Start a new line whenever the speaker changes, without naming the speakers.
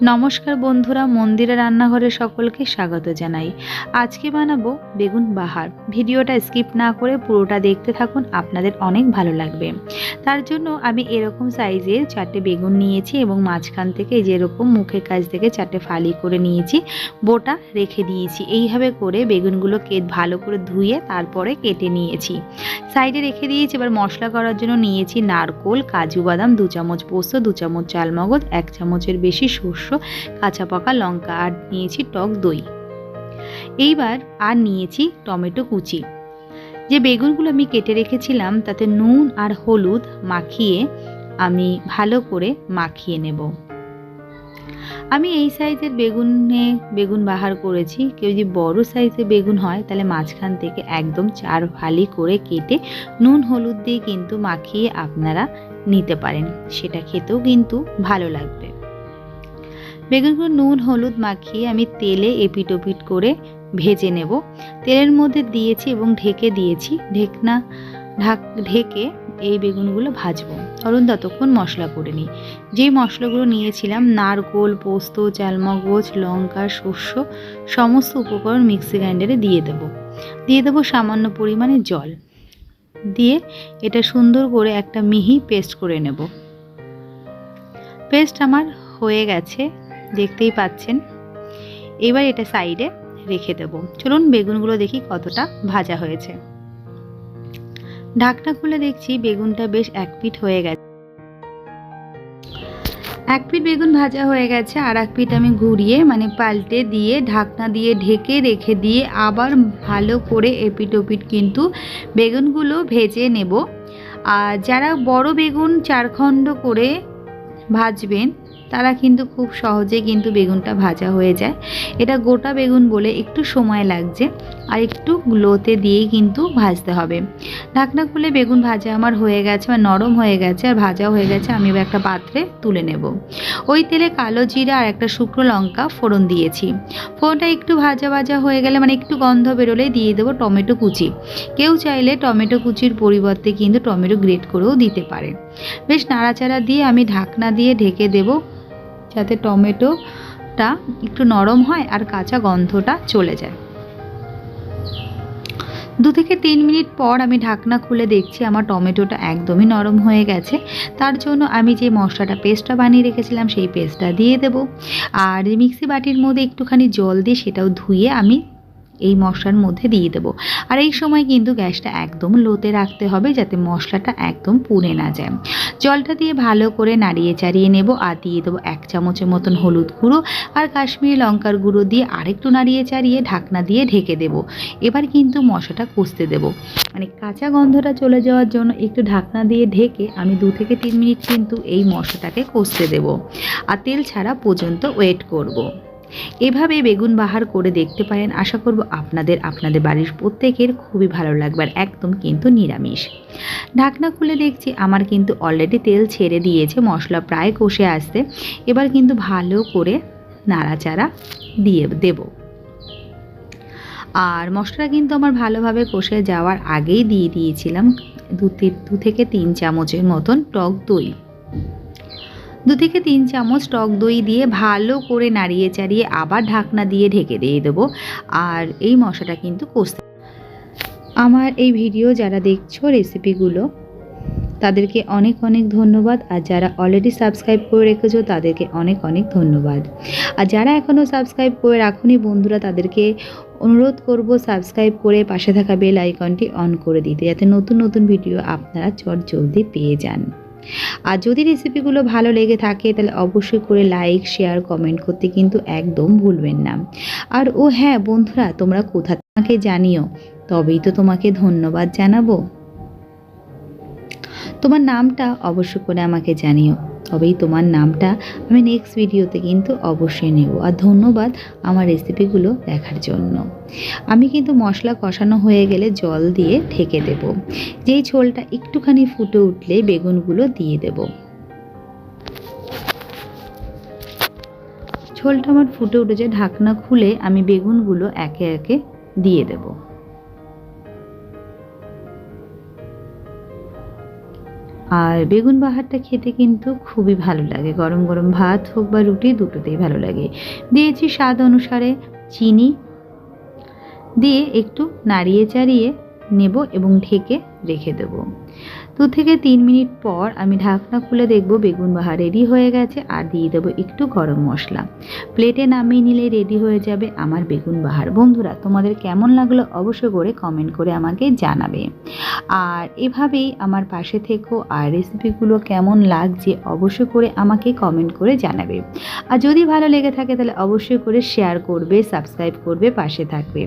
নমস্কার বন্ধুরা, মন্দিরে রান্নাঘরে সকলকে স্বাগত জানাই। আজকে বানাবো বেগুন বাহার। ভিডিওটা স্কিপ না করে পুরোটা দেখতে থাকুন, আপনাদের অনেক ভালো লাগবে। তার জন্য আমি এরকম সাইজের চারটে বেগুন নিয়েছি এবং মাঝখান থেকে যেরকম মুখের কাছ থেকে চারটে ফালি করে নিয়েছি, বোটা রেখে দিয়েছি। এইভাবে করে বেগুনগুলো কে ভালো করে ধুয়ে তারপরে কেটে নিয়েছি। সাইডে রেখে দিয়েছি, এবার মশলা করার জন্য নিয়েছি নারকোল, কাজু বাদাম, দু চামচ পোস্ত, দু চামচ চালমগজ, এক চামচের বেশি সর্ষ কাঁচা পাকা লঙ্কা, আর নিয়েছি টক দই। এইবার আর নিয়েছি টমেটো কুচি। যে বেগুনগুলো আমি কেটে রেখেছিলাম, তাতে নুন আর হলুদ মাখিয়ে আমি ভালো করে মাখিয়ে নেব। আমি এই সাইজের বেগুনে বেগুন বাহার করেছি। কেউ যদি বড় সাইজের বেগুন হয়, তাহলে মাঝখান থেকে একদম চার ভালি করে কেটে নুন হলুদ দিয়ে কিন্তু মাখিয়ে আপনারা নিতে পারেন। সেটা খেতেও কিন্তু ভালো লাগবে। বেগুনগুলো নুন, হলুদ মাখিয়ে আমি তেলে এপিট ওপিট করে ভেজে নেব। তেলের মধ্যে দিয়েছি এবং ঢেকে দিয়েছি। ঢেকনা, ঢাক, ঢেকে এই বেগুনগুলো ভাজবো। ধরুন ততক্ষণ মশলা করে নিই। যেই মশলাগুলো নিয়েছিলাম, নারকোল, পোস্ত, চালমগজ, লঙ্কা শস্য সমস্ত উপকরণ মিক্সি গ্রাইন্ডারে দিয়ে দেব। দিয়ে দেবো সামান্য পরিমাণে জল। দিয়ে এটা সুন্দর করে একটা মিহি পেস্ট করে নেব। পেস্ট আমার হয়ে গেছে। দেখতেই পাচ্ছেন। এবার এটা সাইডে রেখে দেব। চলুন বেগুনগুলো দেখি কতটা ভাজা হয়েছে। ঢাকনা খুলে দেখছি বেগুনটা বেশ এক পিঠ হয়ে গেছে। এক পিঠ বেগুন ভাজা হয়ে গেছে, আর এক পিঠ আমি ঘুরিয়ে মানে পাল্টে দিয়ে, ঢাকনা দিয়ে ঢেকে রেখে দিয়ে আবার ভালো করে এপিট ওপিট কিন্তু বেগুনগুলো ভেজে নেব। আর যারা বড় বেগুন চারখণ্ড করে ভাজবেন তারা কিন্তু খুব সহজে কিন্তু বেগুনটা ভাজা হয়ে যায়। এটা গোটা বেগুন বলে একটু সময় লাগছে আর একটু লোতে দিয়েই কিন্তু ভাজতে হবে। ঢাকনা খুলে বেগুন ভাজা আমার হয়ে গেছে বা নরম হয়ে গেছে আর ভাজা হয়ে গেছে, আমি একটা পাত্রে তুলে নেব। ওই তেলে কালো জিরা আর একটা শুকনো লঙ্কা ফোড়ন দিয়েছি। ফোড়নটা একটু ভাজা ভাজা হয়ে গেলে মানে একটু গন্ধ বেরোলে দিয়ে দেবো টমেটো কুচি। কেউ চাইলে টমেটো কুচির পরিবর্তে কিন্তু টমেটো গ্রেট করেও দিতে পারে। বেশ নাড়াচাড়া দিয়ে আমি ঢাকনা দিয়ে ঢেকে দেবো। যাতে টমেটোটা একটু নরম হয় আর কাঁচা গন্ধটা চলে যায়। দু থেকে তিন মিনিট পর আমি ঢাকনা খুলে দেখছি আমার টমেটোটা একদমই নরম হয়ে গেছে। তার জন্য আমি যে মশলাটা, পেস্টটা বানিয়ে রেখেছিলাম, সেই পেস্টটা দিয়ে দেব। আর মিক্সি বাটির মধ্যে একটুখানি জল দিয়ে সেটাও ধুয়ে আমি এই মশলার মধ্যে দিয়ে দেবো। আর এই সময় কিন্তু গ্যাসটা একদম লোতে রাখতে হবে যাতে মশলাটা একদম পুড়ে না যায়। জলটা দিয়ে ভালো করে নাড়িয়ে চাড়িয়ে নেব আর দিয়ে দেবো এক চামচের মতন হলুদ গুঁড়ো আর কাশ্মীরি লঙ্কার গুঁড়ো দিয়ে আরেকটু নাড়িয়ে চাড়িয়ে ঢাকনা দিয়ে ঢেকে দেব। এবার কিন্তু মশলাটা কষতে দেব। মানে কাঁচা গন্ধটা চলে যাওয়ার জন্য একটু ঢাকনা দিয়ে ঢেকে আমি দু থেকে তিন মিনিট কিন্তু এই মশলাটাকে কষতে দেব। আর তেল ছাড়া পর্যন্ত ওয়েট করব। এভাবে বেগুন বাহার করে দেখতে পারেন। আশা করব আপনাদের আপনাদের বাড়ির প্রত্যেকের খুবই ভালো লাগবে আর একদম কিন্তু নিরামিষ। ঢাকনা খুলে দেখছি, আমার কিন্তু অলরেডি তেল ছেড়ে দিয়েছে, মশলা প্রায় কষে আসতে এবার কিন্তু ভালো করে নাড়াচাড়া দিয়ে দেব। আর মশলাটা কিন্তু আমার ভালোভাবে কষে যাওয়ার আগেই দিয়ে দিয়েছিলাম। দু দু থেকে তিন চামচের মতন টক দই। দু থেকে তিন চামচ টক দই দিয়ে ভালো করে নাড়িয়ে চাড়িয়ে আবার ঢাকনা দিয়ে ঢেকে দিয়ে দেবো। আর এই মশলাটা কিন্তু কষতে আমার এই ভিডিও যারা দেখছ রেসিপিগুলো, তাদেরকে অনেক অনেক ধন্যবাদ। আর যারা অলরেডি সাবস্ক্রাইব করে রেখেছো, তাদেরকে অনেক অনেক ধন্যবাদ। আর যারা এখনও সাবস্ক্রাইব করে রাখুনি বন্ধুরা, তাদেরকে অনুরোধ করব সাবস্ক্রাইব করে পাশে থাকা বেল আইকনটি অন করে দিতে, যাতে নতুন নতুন ভিডিও আপনারা চট জলদি পেয়ে যান। আর যদি রেসিপিগুলো ভালো লেগে থাকে, তাহলে অবশ্যই করে লাইক শেয়ার কমেন্ট করতে কিন্তু একদম ভুলবেন না। আর ও হ্যাঁ বন্ধুরা, তোমরা কোথা তোমাকে জানিও? তবেই তো তোমাকে ধন্যবাদ জানাব। তোমার নামটা অবশ্য করে আমাকে জানিও। তবেই তোমার নামটা আমি নেক্সট ভিডিওতে কিন্তু অবশ্যই নেব। আর ধন্যবাদ আমার রেসিপিগুলো দেখার জন্য। আমি কিন্তু মশলা কষানো হয়ে গেলে জল দিয়ে ঢেকে দেব। যেই ঝোলটা একটুখানি ফুটে উঠলে বেগুনগুলো দিয়ে দেব। ঝোলটা আমার ফুটে উঠেছে, ঢাকনা খুলে আমি বেগুনগুলো একে একে দিয়ে দেবো। আর বেগুন বাহারটা খেতে কিন্তু খুবই ভালো লাগে। গরম গরম ভাত হোক বা রুটি, দুটোতেই ভালো লাগে। দিয়েছি স্বাদ অনুসারে চিনি। দিয়ে একটু নাড়িয়ে চাড়িয়ে নেব এবং ঢেকে রেখে দেব। দু থেকে তিন মিনিট পর আমি ঢাকনা খুলে দেখব বেগুন বাহা রেডি হয়ে গেছে। আর দিয়ে দেবো একটু গরম মশলা। প্লেটে নামিয়ে নিলে রেডি হয়ে যাবে আমার বেগুন বাহার। বন্ধুরা, তোমাদের কেমন লাগল অবশ্যই করে কমেন্ট করে আমাকে জানাবে। আর এভাবেই আমার পাশে থেকো। আর রেসিপিগুলো কেমন লাগছে অবশ্যই করে আমাকে কমেন্ট করে জানাবে। আর যদি ভালো লেগে থাকে তাহলে অবশ্যই করে শেয়ার করবে সাবস্ক্রাইব করবে, পাশে থাকবে।